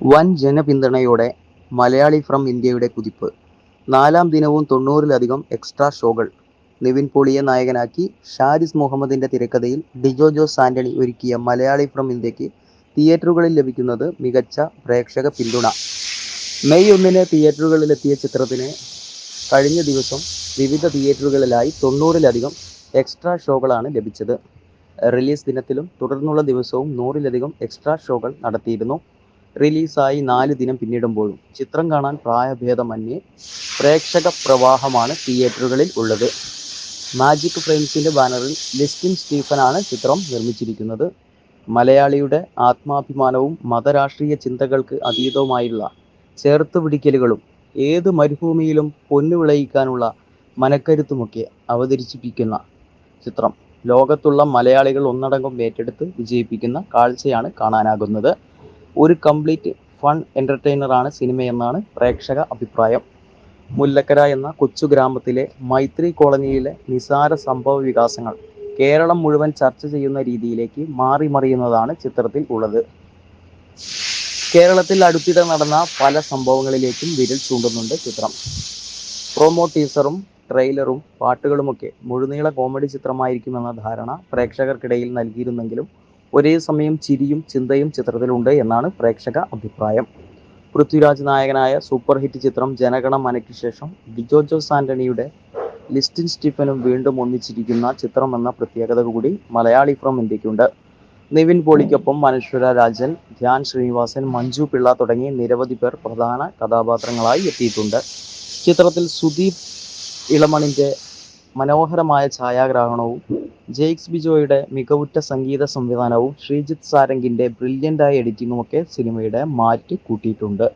വൻ ജനപിന്തുണയോടെ മലയാളി ഫ്രം ഇന്ത്യയുടെ കുതിപ്പ്. നാലാം ദിനവും തൊണ്ണൂറിലധികം എക്സ്ട്രാ ഷോകൾ നിവിൻ പോളിയെ നായകനാക്കി ഷാരിസ് മുഹമ്മദിന്റെ തിരക്കഥയിൽ ഡിജോ ജോസ് ആന്റണി ഒരുക്കിയ മലയാളി ഫ്രം ഇന്ത്യയ്ക്ക് തിയേറ്ററുകളിൽ ലഭിക്കുന്നത് മികച്ച പ്രേക്ഷക പിന്തുണ. മെയ് ഒന്നിന് തിയേറ്ററുകളിലെത്തിയ ചിത്രത്തിന് കഴിഞ്ഞ ദിവസം വിവിധ തിയേറ്ററുകളിലായി തൊണ്ണൂറിലധികം എക്സ്ട്രാ ഷോകളാണ് ലഭിച്ചത്. റിലീസ് ദിനത്തിലും തുടർന്നുള്ള ദിവസവും നൂറിലധികം എക്സ്ട്രാ ഷോകൾ നടത്തിയിരുന്നു. റിലീസായി നാല് ദിനം പിന്നിടുമ്പോഴും ചിത്രം കാണാൻ പ്രായഭേദമന്യേ പ്രേക്ഷക പ്രവാഹമാണ് തിയേറ്ററുകളിൽ ഉള്ളത്. മാജിക് ഫ്രെയിംസിന്റെ ബാനറിൽ ലിസ്റ്റിൻ സ്റ്റീഫനാണ് ചിത്രം നിർമ്മിച്ചിരിക്കുന്നത്. മലയാളിയുടെ ആത്മാഭിമാനവും മതരാഷ്ട്രീയ ചിന്തകൾക്ക് അതീതവുമായുള്ള ചേർത്തുപിടിക്കലുകളും ഏത് മരുഭൂമിയിലും പൊന്നു വിളയിക്കാനുള്ള മനക്കരുത്തുമൊക്കെ അവതരിപ്പിക്കുന്ന ചിത്രം. ലോകത്തുള്ള മലയാളികൾ ഒന്നടങ്കം ഏറ്റെടുത്ത് വിജയിപ്പിക്കുന്ന കാഴ്ചയാണ് കാണാനാകുന്നത്. ഒരു കംപ്ലീറ്റ് ഫൺ എന്റർടൈനറാണ് സിനിമയെന്നാണ് പ്രേക്ഷക അഭിപ്രായം. മുല്ലക്കര എന്ന കൊച്ചു ഗ്രാമത്തിലെ മൈത്രി കോളനിയിലെ നിസാര സംഭവ വികാസങ്ങൾ കേരളം മുഴുവൻ ചർച്ച ചെയ്യുന്ന രീതിയിലേക്ക് മാറി മറിയുന്നതാണ് ചിത്രത്തിൽ ഉള്ളത്. കേരളത്തിൽ അടുത്തിടെ നടന്ന പല സംഭവങ്ങളിലേക്കും വിരൽ ചൂണ്ടുന്നുണ്ട് ചിത്രം. പ്രൊമോ ടീസറും ട്രെയിലറും പാട്ടുകളുമൊക്കെ മുഴുനീള കോമഡി ചിത്രമായിരിക്കുമെന്ന ധാരണ പ്രേക്ഷകർക്കിടയിൽ നൽകിയിരുന്നെങ്കിലും ഒരേ സമയം ചിരിയും ചിന്തയും ചിത്രത്തിലുണ്ട് എന്നാണ് പ്രേക്ഷക അഭിപ്രായം. പൃഥ്വിരാജ് നായകനായ സൂപ്പർ ഹിറ്റ് ചിത്രം ജനഗണമനയ്ക്ക് ശേഷം ഡിജോ ജോസ് ആന്റണിയുടെ ലിസ്റ്റിൻ സ്റ്റീഫനും വീണ്ടും ഒന്നിച്ചിരിക്കുന്ന ചിത്രം എന്ന പ്രത്യേകത കൂടി മലയാളി ഫ്രം ഇന്ത്യക്കുണ്ട്. നിവിൻ പോളിക്കൊപ്പം മനുഷ്വര രാജൻ ധ്യാൻ ശ്രീനിവാസൻ മഞ്ജു പിള്ള തുടങ്ങി നിരവധി പേർ പ്രധാന കഥാപാത്രങ്ങളായി എത്തിയിട്ടുണ്ട്. ചിത്രത്തിൽ സുദീപ് ഇളമണിന്റെ മനോഹരമായ ഛായാഗ്രഹണവും ജെയ്ക്സ് ബിജോയുടെ മികവുറ്റ സംഗീത സംവിധാനവും ശ്രീജിത്ത് സാരംഗിന്റെ ബ്രില്യന്റായ എഡിറ്റിംഗും ഒക്കെ സിനിമയുടെ മാറ്റ് കൂട്ടിയിട്ടുണ്ട്.